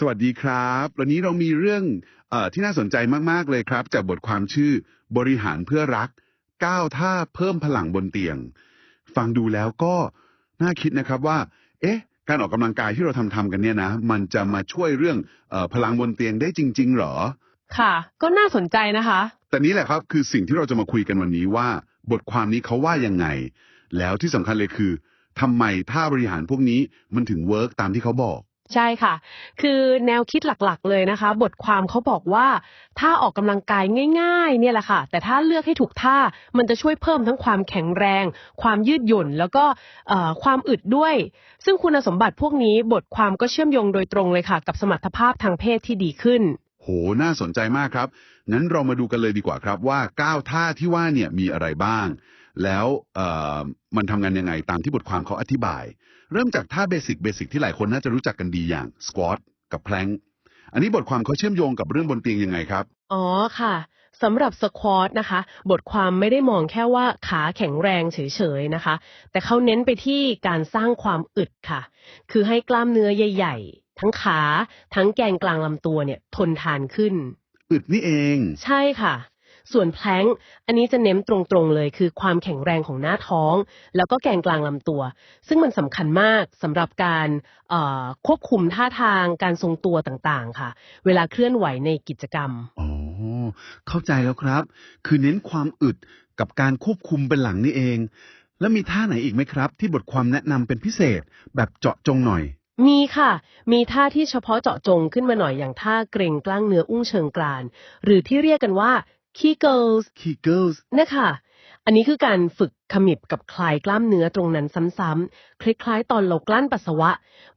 สวัสดีครับ วันนี้เรามีเรื่องเออที่น่าสนใจมาก ๆ เลยครับ จากบทความชื่อบริหารเพื่อรักก้าวท่าเพิ่มพลังบนเตียง ฟังดูแล้วก็น่าคิดนะครับว่า เอ๊ะ การออกกำลังกายที่เราทำทำกันเนี่ยนะ มันจะมาช่วยเรื่องเออพลังบนเตียงได้จริงๆเหรอ ค่ะ ก็น่าสนใจนะคะ แต่นี้แหละครับคือสิ่งที่เราจะมาคุยกันวันนี้ว่า บทความนี้เขาว่ายังไง แล้วที่สำคัญเลยคือทำไมท่าบริหารพวกนี้มันถึงเวิร์กตามที่เขาบอก ใช่ค่ะ คือแนวคิดหลักๆ เลยนะคะ บทความเขาบอกว่าถ้าออกกำลังกายง่ายๆ เนี่ยแหละค่ะ แต่ถ้าเลือกให้ถูกท่ามันจะช่วยเพิ่มทั้งความแข็งแรง ความยืดหยุ่น แล้วก็ความอึดด้วย ซึ่งคุณสมบัติพวกนี้บทความก็เชื่อมโยงโดยตรงเลยค่ะ กับสมรรถภาพทางเพศที่ดีขึ้น โห น่าสนใจมากครับงั้นเรามาดูกันเลยดีกว่าครับว่าก้าท่าที่ว่าเนี่ยมีอะไรบ้าง แล้วเอ่อมันทำงานยังไงตามที่บทความเขาอธิบาย เริ่มจากท่าเบสิกเบสิกที่หลายคนน่าจะรู้จักกันดีอย่างสควอตกับแพลงอันนี้บทความเขาเชื่อมโยงกับเรื่องบนเตียงยังไงครับ อ๋อค่ะสำหรับสควอตนะคะ บทความไม่ได้มองแค่ว่าขาแข็งแรงเฉยๆนะคะ แต่เขาเน้นไปที่การสร้างความอึดค่ะ คือให้กล้ามเนื้อใหญ่ ๆ ทั้งขา ทั้งแกนกลางลำตัวเนี่ยทนทานขึ้น อึดนี่เอง ใช่ค่ะ ส่วนแพลงก์อันนี้จะเน้นตรงๆเลย คือความแข็งแรงของหน้าท้อง แล้วก็แกนกลางลำตัว ซึ่งมันสำคัญมากสำหรับการเอ่อควบคุมท่าทางการทรงตัวต่างๆ ค่ะ เวลาเคลื่อนไหวในกิจกรรมอ๋อเข้าใจแล้วครับ คือเน้นความอึดกับการควบคุมเป็นหลังนี่เอง แล้วมีท่าไหนอีกไหมครับ ที่บทความแนะนำเป็นพิเศษ แบบเจาะจงหน่อยมีค่ะ มีท่าที่เฉพาะเจาะจงขึ้นมาหน่อยอย่างท่าเกรงกล้างเนื้ออุ้งเชิงกราน หรือที่เรียกกันว่า Kegels Kegels นะคะอันนี้คือการฝึกขมิบกับคลายกล้ามเนื้อตรงนั้นซ้ำๆคล้ายๆ ตอนเรากลั้นปัสสาวะ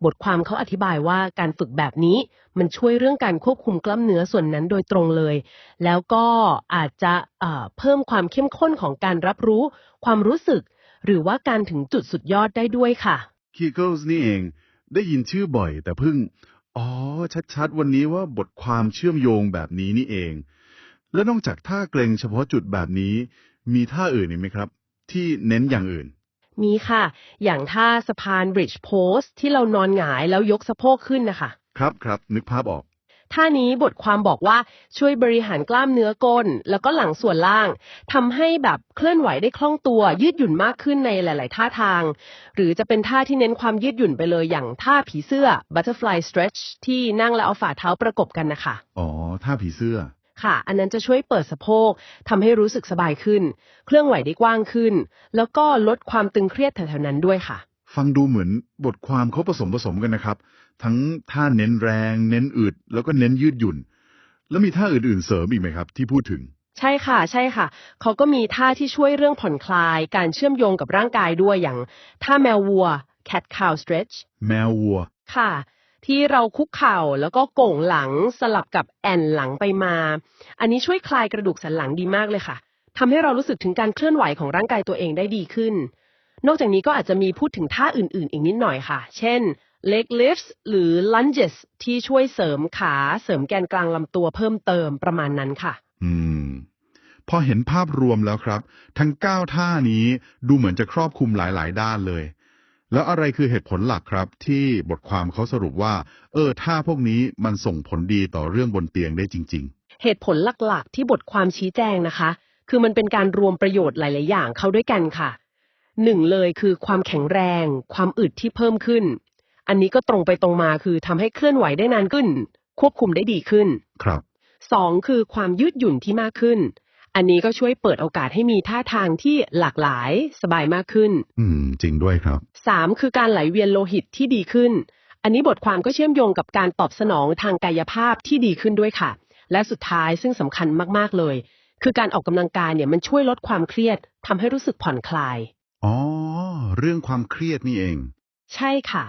บทความเขาอธิบายว่าการฝึกแบบนี้มันช่วยเรื่องการควบคุมกล้ามเนื้อส่วนนั้นโดยตรงเลย แล้วก็อาจจะเอ่อเพิ่มความเข้มข้นของการรับรู้ ความรู้สึก หรือว่าการถึงจุดสุดยอดได้ด้วยค่ะ Kegels นี่เองได้ยินชื่อบ่อยแต่เพิ่ง อ๋อ ชัดๆ วันนี้ว่าบทความเชื่อมโยงแบบนี้นี่เอง แล้วนอกจากท่าเกรงเฉพาะจุดแบบนี้ มีท่าอื่นอีกไหมครับ ที่เน้นอย่างอื่น มีค่ะ อย่างท่าสะพาน bridge pose ที่เรานอนหงายแล้วยกสะโพกขึ้นนะคะ ครับครับนึกภาพออก ท่านี้บทความบอกว่าช่วยบริหารกล้ามเนื้อก้น แล้วก็หลังส่วนล่างทำให้แบบเคลื่อนไหวได้คล่องตัว ยืดหยุ่นมากขึ้นในหลาย ๆ ท่าทาง หรือจะเป็นท่าที่เน้นความยืดหยุ่นไปเลยอย่างท่าผีเสื้อ butterfly stretch ที่นั่งแล้วเอาฝ่าเท้าประกบกันนะคะอ๋อท่าผีเสื้อ ค่ะ อันนั้นจะช่วยเปิดสะโพกทำให้รู้สึกสบายขึ้น เคลื่อนไหวได้กว้างขึ้น แล้วก็ลดความตึงเครียดแถวๆนั้นด้วยค่ะ ฟังดูเหมือนบทความเขาผสมผสมกันนะครับ ทั้งท่าเน้นแรง เน้นอึด แล้วก็เน้นยืดหยุ่น แล้วมีท่าอื่นๆเสริมอีกไหมครับที่พูดถึงใช่ค่ะใช่ค่ะ เขาก็มีท่าที่ช่วยเรื่องผ่อนคลาย การเชื่อมโยงกับร่างกายด้วยอย่าง ท่าแมววัว cat cow stretch แมววัว ค่ะ ที่เราคุกเข่าแล้วก็โก่งหลังสลับกับแอนหลังไปมา อันนี้ช่วยคลายกระดูกสันหลังดีมากเลยค่ะทำให้เรารู้สึกถึงการเคลื่อนไหวของร่างกายตัวเองได้ดีขึ้น นอกจากนี้ก็อาจจะมีพูดถึงท่าอื่น ๆ อีกนิดหน่อยค่ะ เช่น leg lifts หรือ lunges ที่ช่วยเสริมขาเสริมแกนกลางลำตัวเพิ่มเติมประมาณนั้นค่ะ อืม พอเห็นภาพรวมแล้วครับ ทั้ง 9 ท่านี้ดูเหมือนจะครอบคลุมหลาย ๆ ด้านเลย แล้วอะไรคือเหตุผลหลักครับ ที่บทความเขาสรุปว่า เออท่าพวกนี้มันส่งผลดีต่อเรื่องบนเตียงได้จริงเหตุผลหลักๆ ที่บทความชี้แจงนะคะ คือมันเป็นการรวมประโยชน์หลาย ๆ อย่างเข้าด้วยกันค่ะหนึ่งเลยคือความแข็งแรง ความอึดที่เพิ่มขึ้น อันนี้ก็ตรงไปตรงมาคือทำให้เคลื่อนไหวได้นานขึ้น ควบคุมได้ดีขึ้นๆครับสองคือความยืดหยุ่นที่มากขึ้น อันนี้ก็ช่วยเปิดโอกาสให้มีท่าทางที่หลากหลายสบายมากขึ้น อืม จริงด้วยครับ สามคือการไหลเวียนโลหิตที่ดีขึ้น อันนี้บทความก็เชื่อมโยงกับการตอบสนองทางกายภาพที่ดีขึ้นด้วยค่ะ และสุดท้ายซึ่งสำคัญมากๆเลย คือการออกกำลังกายเนี่ยมันช่วยลดความเครียดทำให้รู้สึกผ่อนคลาย อ๋อ เรื่องความเครียดนี่เอง ใช่ค่ะ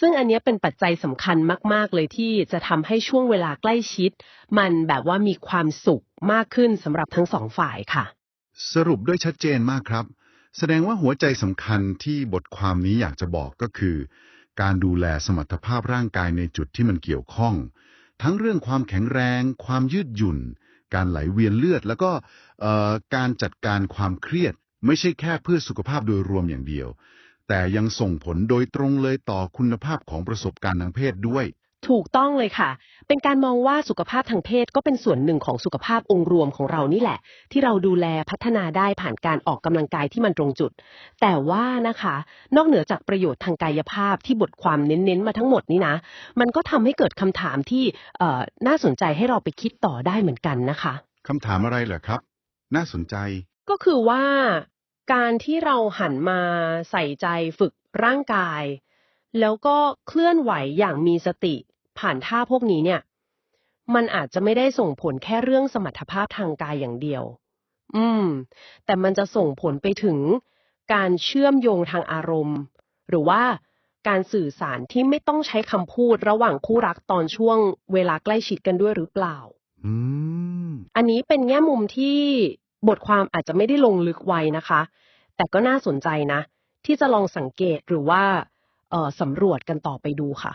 ซึ่งอันนี้เป็นปัจจัยสำคัญมาก ๆ เลยที่จะทำให้ช่วงเวลาใกล้ชิด มันแบบว่ามีความสุขมากขึ้นสำหรับทั้งสองฝ่ายค่ะ สรุปด้วยชัดเจนมากครับ แสดงว่าหัวใจสำคัญที่บทความนี้อยากจะบอกก็คือ การดูแลสมรรถภาพร่างกายในจุดที่มันเกี่ยวข้อง ทั้งเรื่องความแข็งแรง ความยืดหยุ่น การไหลเวียนเลือด แล้วก็การจัดการความเครียด ไม่ใช่แค่เพื่อสุขภาพโดยรวมอย่างเดียว แต่ยังส่งผลโดยตรงเลยต่อคุณภาพของประสบการณ์ทางเพศด้วย ถูกต้องเลยค่ะ เป็นการมองว่าสุขภาพทางเพศก็เป็นส่วนหนึ่งของสุขภาพองค์รวมของเรานี่แหละ ที่เราดูแลพัฒนาได้ผ่านการออกกำลังกายที่มันตรงจุด แต่ว่านะคะ นอกเหนือจากประโยชน์ทางกายภาพที่บทความเน้นๆมาทั้งหมดนี้นะ มันก็ทำให้เกิดคำถามที่เอ่อน่าสนใจให้เราไปคิดต่อได้เหมือนกันนะคะคำถามอะไรเหรอครับ น่าสนใจก็คือว่า การที่เราหันมาใส่ใจฝึกร่างกาย แล้วก็เคลื่อนไหวอย่างมีสติ ผ่านท่าพวกนี้เนี่ย มันอาจจะไม่ได้ส่งผลแค่เรื่องสมรรถภาพทางกายอย่างเดียว อืม แต่มันจะส่งผลไปถึง การเชื่อมโยงทางอารมณ์ หรือว่าการสื่อสารที่ไม่ต้องใช้คำพูดระหว่างคู่รักตอนช่วงเวลาใกล้ชิดกันด้วยหรือเปล่า อืม อันนี้เป็นแง่มุมที่ บทความอาจจะไม่ได้ลงลึกไว้นะคะ แต่ก็น่าสนใจนะ ที่จะลองสังเกตหรือว่าสำรวจกันต่อไปดูค่ะ